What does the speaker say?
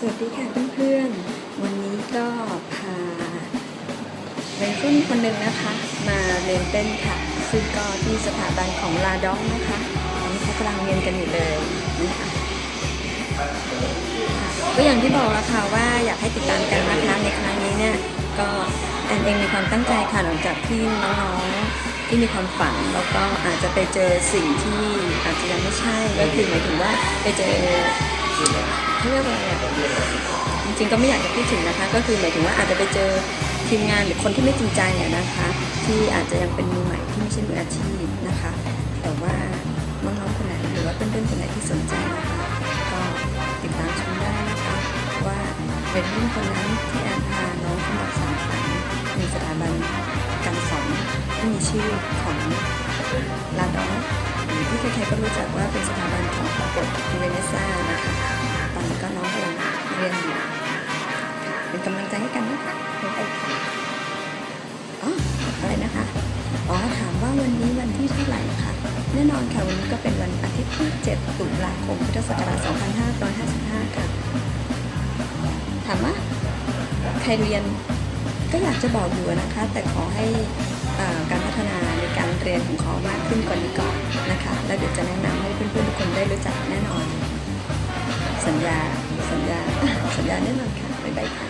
สวัสดีค่ะเพื่อนๆ วันนี้ก็พาวัยรุ่นคนหนึ่งนะคะ มาเรียนเต้นค่ะ ซึ่งก็ที่สถาบันของลาด็อกนะคะตอนนี้เขากำลังเรียนกันอยู่เลยนะคะก็อย่างที่บอกอะค่ะว่าอยากให้ติดตามกันนะคะในครั้งนี้เนี่ยก็แอนเองมีความตั้งใจค่ะหลังจากที่น้องๆที่มีความฝันแล้วก็อาจจะไปเจอสิ่งที่อาจจะยังไม่ใช่ก็คือหมายถึงว่าไปเจอ เขาเรียกว่าอะไรอะจริงๆก็ไม่อยากจะพูดถึงนะคะ ก็คือหมายถึงว่าอาจจะไปเจอทีมงานหรือคนที่ไม่จริงใจอะนะคะ ที่อาจจะยังเป็นมือใหม่ที่ไม่ใช่มืออาชีพนะคะ แต่ว่าน้องๆคนไหนหรือว่าเพื่อนๆคนไหนที่สนใจนะคะก็ติดตามชมได้นะคะว่าเป็นรุ่นคนนั้นที่แอนพาน้องเข้ามาสานฝันในสถาบันการสอนที่มีชื่อของลาดอหรือที่ใครๆก็รู้จักว่า กำลังใจให้กันนะคะไปค่ะอ๋ออะไรนะคะอ๋อถามว่าวันนี้วันที่เท่าไหร่คะแน่นอนค่ะวันนี้ก็เป็นวันอาทิตย์ที่ 7 ตุลาคมพุทธศักราช2555 ค่ะ ถามว่าใครเรียนก็อยากจะบอกอยู่นะคะ แต่ขอให้การพัฒนาในการเรียนของเขามากขึ้นกว่านี้ก่อนนะคะ แล้วเดี๋ยวจะแนะนำให้เพื่อนๆทุกคนได้รู้จักแน่นอน สัญญา สัญญา สัญญาแน่นอนค่ะบ๊ายบายค่ะ